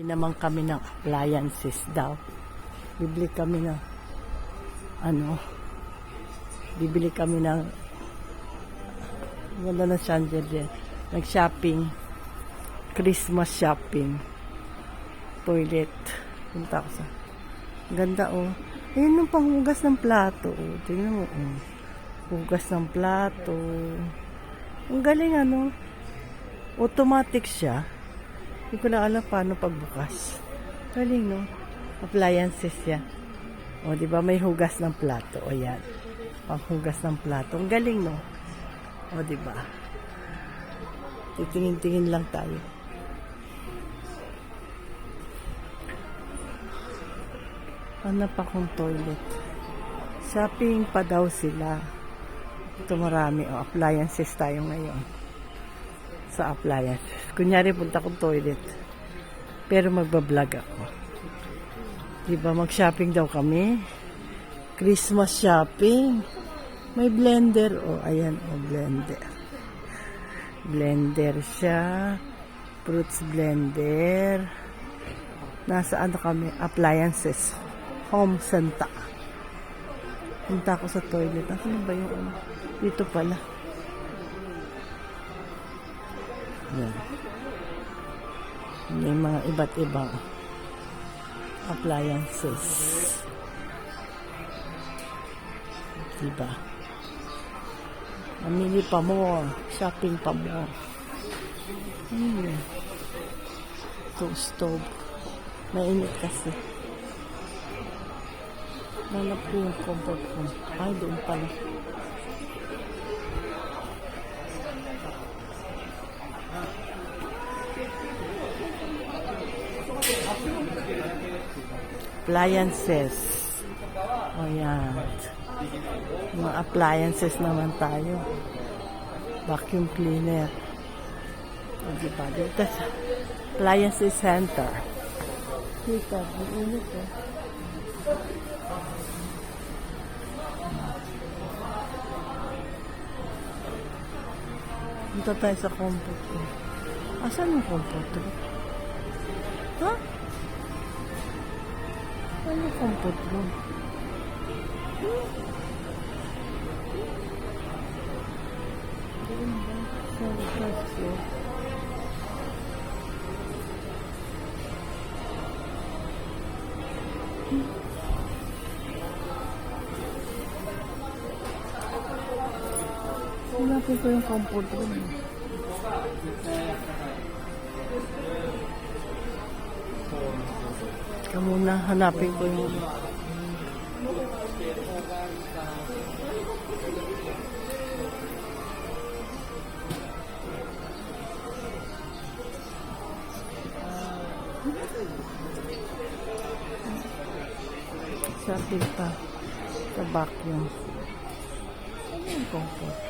Bili naman kami ng appliances daw. Bibili kami ng ano, bibili kami ng ganda ng chandelier. Nag-shopping. Christmas shopping. Toilet. Punta ako sa... Ganda oh. Ayun yung panghugas ng plato. Oh. Tingnan mo oh. Hugas ng plato. Ang galing ano. Automatic siya. Hindi ko na alam paano pagbukas. Galing, no? Appliances yan. O, di ba may hugas ng plato? O, yan. Panghugas ng plato. Ang galing, no? O, di ba? Titingin-tingin lang tayo. Hanap akong toilet. Shopping pa daw sila. Ito marami. O, appliances tayo ngayon sa appliances. Kunyari, punta kong toilet. Pero magbablog ako. Diba, mag-shopping daw kami. Christmas shopping. May blender. O, oh, ayan, o, oh, blender. Blender siya. Fruits blender. Nasa ano kami? Appliances. Home Santa. Punta ako sa toilet. Nasaan ba yung ano? Dito pala. Yan. May mga iba't ibang appliances. Diba? Mamili pa mo. Shopping pa mo. Hmm. Ito, stove. Mainit kasi. Lalap ko yung comfort ko. Ay, doon pala. Appliances. O yan. Mga appliances naman tayo. Vacuum cleaner. O diba? Dito sa appliances center. Dito, ang eh. Punta tayo sa comfort. Asan yung comfort room? Ha? Ano comfort room? Doon ba? Sa first floor. Hanapin ko yung comfort room. Ika muna, hanapin ko yung... Shopping pa sa vacuum. Ano yung comfort?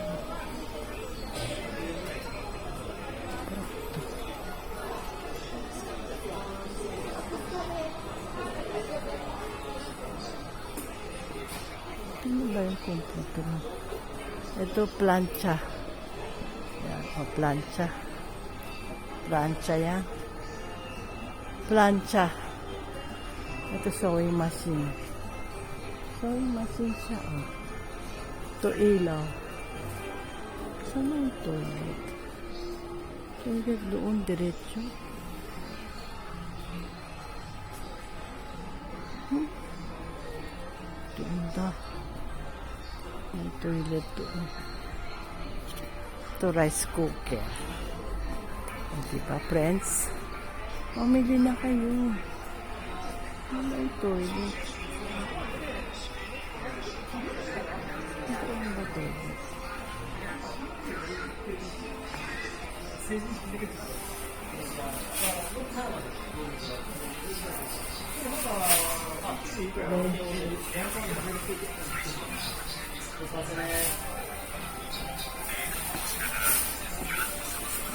Computer mo? Ito, plancha. Yan, o plancha. Plancha yan. Plancha. Ito, sewing machine. Sewing machine siya, o. Ito, ilaw. Saan na yung toilet? Toilet doon, diretso. Hmm? Ganda. May toilet doon. Ito rice cooker. O, diba, friends? Mamili na kayo. Ano yung toilet? Ang ba toilet?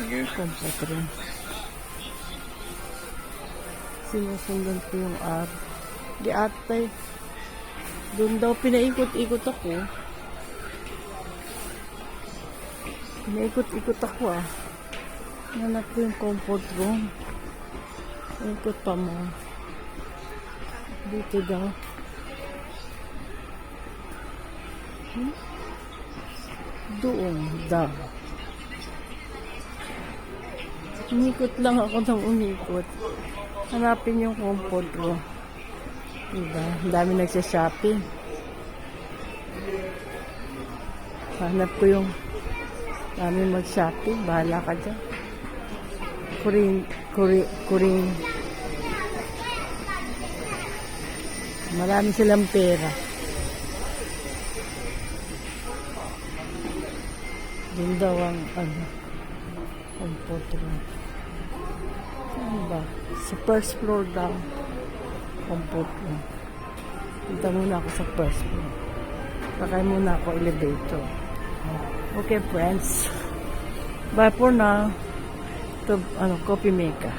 Yung comfort room. Sinusundan ko yung R. Di atay. Doon daw pinaikot-ikot ako. Pinaikot-ikot ako ah. Nanap ko yung comfort room. Ikot pa mo. Dito daw. Hmm? Doon daw. Unikot lang ako ng unikot. Hanapin yung comfort ko. Diba? Ang dami nagsha-shopping. Hanap ko yung dami mag-shopping. Bahala ka dyan. Kuring, kuri, kuring. Marami silang pera. Doon daw ang ano, comfort room. Ano ba? Sa first floor daw. Comfort room. Punta muna ako sa first floor. Sakay muna ako elevator. Okay, friends. Bye for now. To, ano, coffee maker.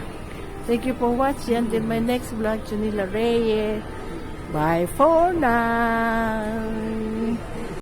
Thank you for watching. Until my next vlog, Junila Reyes. Bye for now.